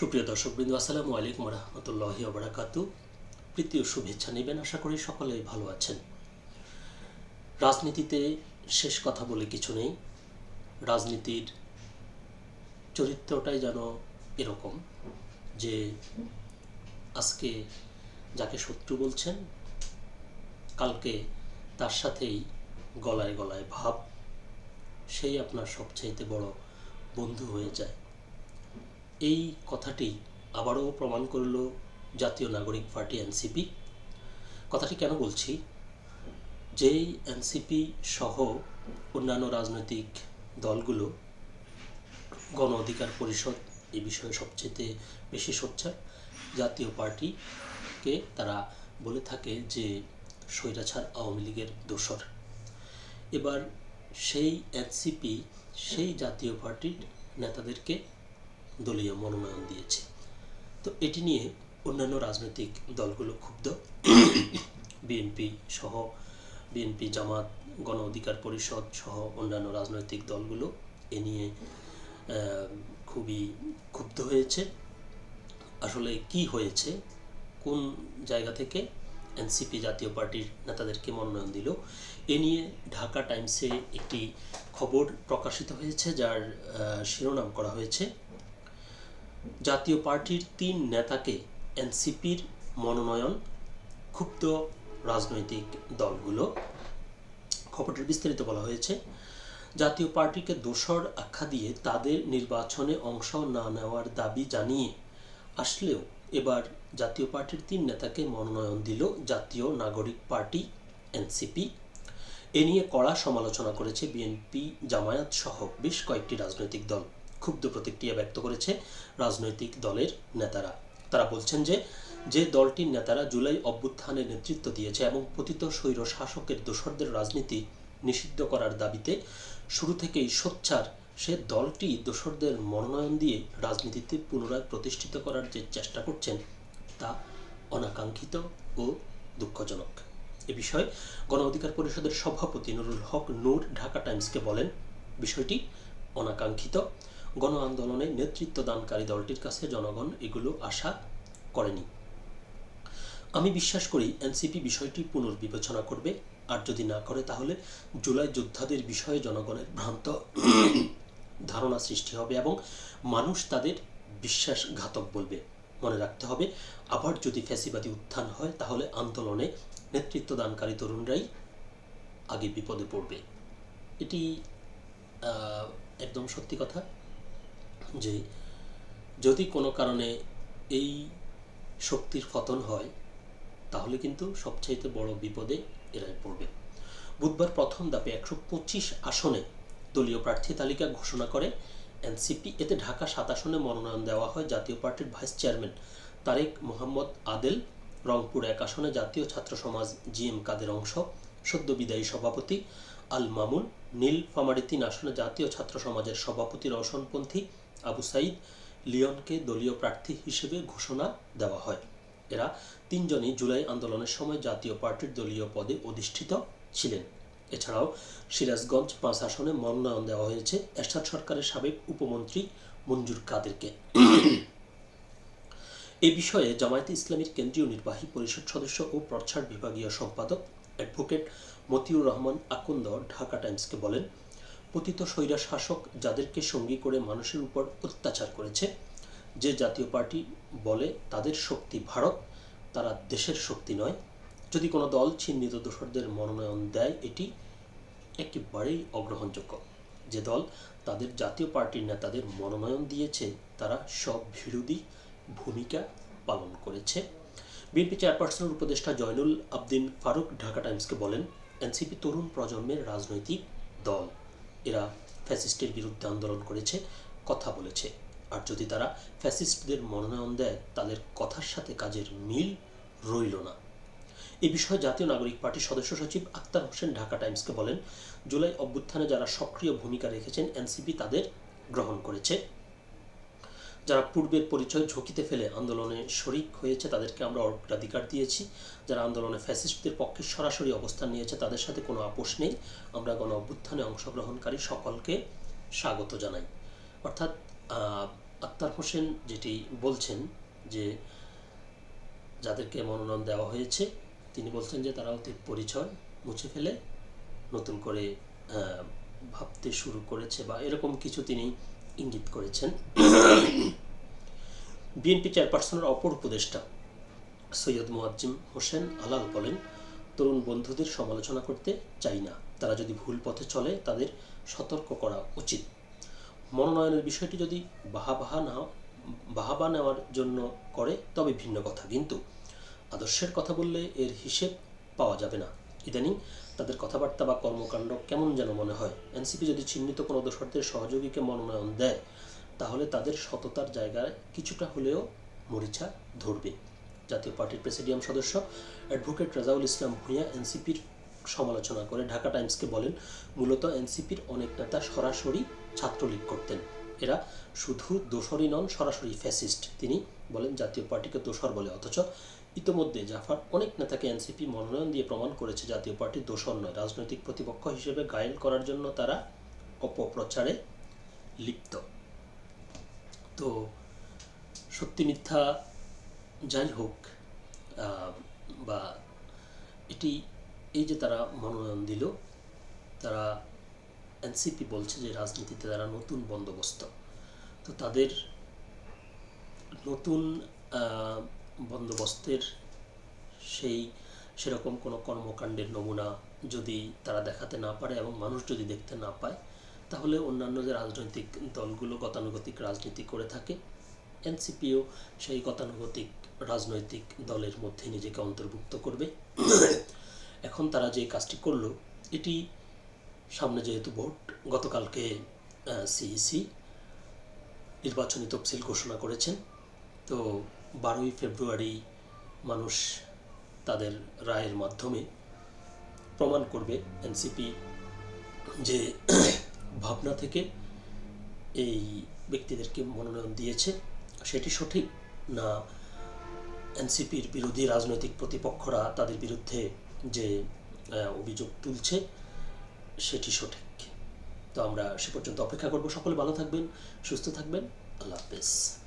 সুপ্রিয় দর্শকবৃন্দ, আসসালামু আলাইকুম রহমতুল্লাহি ওবরাকাতু। প্রীতি ও শুভেচ্ছা নেবেন, আশা করি সকলেই ভালো আছেন। রাজনীতিতে শেষ কথা বলে কিছু নেই। রাজনীতির চরিত্রটাই যেন এরকম যে আজকে যাকে শত্রু বলছেন, কালকে তার সাথেই গলায় গলায় ভাব, সেই আপনার সবচাইতে বড় বন্ধু হয়ে যায়। এই কথাটি আবারও প্রমাণ করল জাতীয় নাগরিক পার্টি এনসিপি। কথাটি কেন বলছি? যেই এনসিপি সহ অন্যান্য রাজনৈতিক দলগুলো গণ অধিকার পরিষদ এই বিষয়ে সবচেয়ে বেশি সোচ্চার, জাতীয় পার্টিকে তারা বলে থাকে যে স্বৈরাচার আওয়ামী লীগের দোসর এবার সেই এনসিপি, সেই জাতীয় পার্টির নেতাদেরকে দলীয় মনোনয়ন দিয়েছে। তো এটি নিয়ে অন্যান্য রাজনৈতিক দলগুলো ক্ষুব্ধ। বিএনপি সহ, বিএনপি জামাত, গণ অধিকার পরিষদ সহ অন্যান্য রাজনৈতিক দলগুলো এ নিয়ে খুবই ক্ষুব্ধ হয়েছে। আসলে কি হয়েছে? কোন জায়গা থেকে এনসিপি জাতীয় পার্টির নেতাদেরকে মনোনয়ন দিল? এ নিয়ে ঢাকা টাইমসে একটি খবর প্রকাশিত হয়েছে, যার শিরোনাম করা হয়েছে। জাতীয় পার্টির তিন নেতাকে এনসিপির মনোনয়ন ক্ষুব্ধ রাজনৈতিক দলগুলো। খবরটির বিস্তারিত বলা হয়েছে, জাতীয় পার্টিকে দোসর আখ্যা দিয়ে তাদের নির্বাচনে অংশ না নেওয়ার দাবি জানিয়ে আসলেও এবার জাতীয় পার্টির তিন নেতাকে মনোনয়ন দিল জাতীয় নাগরিক পার্টি এনসিপি। এ নিয়ে কড়া সমালোচনা করেছে বিএনপি জামায়াত সহ বেশ কয়েকটি রাজনৈতিক দল। ক্ষুব্ধ প্রতিক্রিয়া ব্যক্ত করেছে রাজনৈতিক দলের নেতারা। তারা বলছেন যে যে দলটির নেতারা জুলাই অভ্যুত্থানের নেতৃত্ব দিয়েছে এবং পতিত স্বৈর শাসকের দোসরদের রাজনীতি নিষিদ্ধ করার দাবিতে শুরু থেকেই সোচ্চার, সে দলটি দোসরদের মনোনয়ন দিয়ে রাজনীতিতে পুনরায় প্রতিষ্ঠিত করার যে চেষ্টা করছেন, তা অনাকাঙ্ক্ষিত ও দুঃখজনক। এ বিষয়ে গণ অধিকার পরিষদের সভাপতি নুরুল হক নূর, ঢাকা টাইমসকে বলেন, বিষয়টি অনাকাঙ্ক্ষিত। গণ আন্দোলনে নেতৃত্ব দানকারী দলটির কাছে জনগণ এগুলো আশা করেনি। আমি বিশ্বাস করি এনসিপি বিষয়টি পুনর্বিবেচনা করবে, আর যদি না করে তাহলে জুলাই যোদ্ধাদের বিষয়ে জনগণের ভ্রান্ত ধারণা সৃষ্টি হবে এবং মানুষ তাদের বিশ্বাসঘাতক বলবে। মনে রাখতে হবে, আবার যদি ফ্যাসিবাদী উত্থান হয় তাহলে আন্দোলনে নেতৃত্ব দানকারী তরুণরাই আগে বিপদে পড়বে। এটি একদম সত্যি কথা। যে যদি কোনো কারণে এই শক্তির পতন হয়, তাহলে কিন্তু সবচাইতে বড় বিপদে এরাই পড়বে। বুধবার প্রথম দাপে একশো পঁচিশ আসনে দলীয় প্রার্থী তালিকা ঘোষণা করে এনসিপি। এতে ঢাকা সাত আসনে মনোনয়ন দেওয়া হয় জাতীয় পার্টির ভাইস চেয়ারম্যান তারেক মোহাম্মদ আদেল, রংপুর এক আসনে জাতীয় ছাত্র সমাজ জি এম কাদের অংশ, সদ্য বিদায়ী সভাপতি আল মামুন, নীল ফামারি তিন আসনে জাতীয় ছাত্র সমাজের সভাপতি রওশনপন্থী আবু সাইদ লিওনকে দলীয় প্রার্থী হিসেবে ঘোষণা দেওয়া হয়। এরা তিনজনই জুলাই আন্দোলনের সময় জাতীয় পার্টির দলীয় পদে অধিষ্ঠিত ছিলেন। এছাড়াও সিরাজগঞ্জ পাঁচ আসনে মনোনয়ন দেওয়া হয়েছে এরশাদ সরকারের সাবেক উপমন্ত্রী মঞ্জুর কাদেরকে। এ বিষয়ে জামায়াতে ইসলামীর কেন্দ্রীয় নির্বাহী পরিষদ সদস্য ও প্রচ্ছার বিভাগীয় সম্পাদক অ্যাডভোকেট মতিউর রহমান আকন্দ ঢাকা টাইমসকে বলেন পতিত স্বৈরা শাসক যাদেরকে সঙ্গী করে মানুষের উপর অত্যাচার করেছে, যে জাতীয় পার্টি বলে তাদের শক্তি ভারত, তারা দেশের শক্তি নয়। যদি কোনো দল চিহ্নিত দোষরদের মনোনয়ন দেয়, এটি একেবারেই অগ্রহণযোগ্য। যে দল তাদের জাতীয় পার্টির নেতাদের মনোনয়ন দিয়েছে, তারা সব বিরোধী ভূমিকা পালন করেছে। বিএনপি চেয়ারপারসনের উপদেষ্টা জয়নুল আবদিন ফারুক ঢাকা টাইমসকে বলেন, এনসিপি তরুণ প্রজন্মের রাজনৈতিক দল। এরা ফ্যাসিস্টের বিরুদ্ধে আন্দোলন করেছে, কথা বলেছে। আর যদি তারা ফ্যাসিস্টদের মনোনয়ন দেয়, তাদের কথার সাথে কাজের মিল রইল না। এ বিষয়ে জাতীয় নাগরিক পার্টির সদস্য সচিব আক্তার হোসেন ঢাকা টাইমসকে বলেন, জুলাই অভ্যুত্থানে যারা সক্রিয় ভূমিকা রেখেছেন এনসিপি তাদের গ্রহণ করেছে। যারা পূর্বের পরিচয় ঝুঁকিতে ফেলে আন্দোলনে শরিক হয়েছে, তাদেরকে আমরা অগ্রাধিকার দিয়েছি। যারা আন্দোলনে ফ্যাসিস্টদের পক্ষে সরাসরি অবস্থান নিয়েছে, তাদের সাথে কোনো আপোষ নেই। আমরা গণ অভ্যুত্থানে অংশগ্রহণকারী সকলকে স্বাগত জানাই। অর্থাৎ আক্তার হোসেন যেটি বলছেন যে, যাদেরকে মনোনয়ন দেওয়া হয়েছে, তিনি বলছেন যে তারা অতীত পরিচয় মুছে ফেলে, নতুন করে ভাবতে শুরু করেছে বা এরকম কিছু তিনি ইঙ্গিত করেছেন। বিএনপি চেয়ারপারসনের অপর উপদেষ্টা সৈয়দ মুয়াজ্জিম হোসেন আলাল বলেন, তরুণ বন্ধুদের সমালোচনা করতে চাই না। তারা যদি ভুল পথে চলে, তাদের সতর্ক করা উচিত। মনোনয়নের বিষয়টি যদি বাহাবাহা না, বাহাবা নেওয়ার জন্য করে, তবে ভিন্ন কথা। কিন্তু আদর্শের কথা বললে এর হিসেব পাওয়া যাবে না। ইদানিং তাদের কথাবার্তা বা কর্মকাণ্ড কেমন যেন মনে হয়। এনসিপি যদি চিহ্নিত কোনো দোসরদের সহযোগীকে মনোনয়ন দেয়, তাহলে তাদের সততার জায়গায় কিছুটা হলেও মরিচা ধরবে। জাতীয় পার্টির প্রেসিডিয়াম সদস্য অ্যাডভোকেট রাজাউল ইসলাম ভূঁইয়া এনসিপির সমালোচনা করে ঢাকা টাইমসকে বলেন, মূলত এনসিপির অনেক নেতা সরাসরি ছাত্রলীগ করতেন। এরা শুধু দোসরই নন, সরাসরি ফ্যাসিস্ট। তিনি বলেন, জাতীয় পার্টিকে দোসর বলে, অথচ ইতোমধ্যে জাফার অনেক নেতাকে এনসিপি মনোনয়ন দিয়ে প্রমাণ করেছে জাতীয় পার্টি দোসর নয় রাজনৈতিক প্রতিপক্ষ হিসেবে গায়েল করার জন্য তারা অপপ্রচারে লিপ্ত। তো সত্যি মিথ্যা যাই হোক বা এটি এই যে তারা মনোনয়ন দিল, তারা এনসিপি বলছে যে রাজনীতিতে তারা নতুন বন্দোবস্ত। তো তাদের নতুন বন্দোবস্তের সেই সেরকম কোনো কর্মকাণ্ডের নমুনা যদি তারা দেখাতে না পারে এবং মানুষ যদি দেখতে না পায়, তাহলে অন্যান্য যে রাজনৈতিক দলগুলো গতানুগতিক রাজনীতি করে থাকে, এনসিপিও সেই গতানুগতিক রাজনৈতিক দলের মধ্যে নিজেকে অন্তর্ভুক্ত করবে। এখন তারা যে কাজটি করল, এটি সামনে যেহেতু ভোট, গতকালকে সিইসি নির্বাচনী তফসিল ঘোষণা করেছেন। তো বারোই ফেব্রুয়ারি মানুষ তাদের রায়ের মাধ্যমে প্রমাণ করবে এনসিপি যে ভাবনা থেকে এই ব্যক্তিদেরকে মনোনয়ন দিয়েছে। সেটি সঠিক না এনসিপির বিরোধী রাজনৈতিক প্রতিপক্ষরা তাদের বিরুদ্ধে যে অভিযোগ তুলছে, সেটি সঠিক। তো আমরা সে পর্যন্ত অপেক্ষা করব। সকলে ভালো থাকবেন, সুস্থ থাকবেন। আল্লাহ হাফেজ।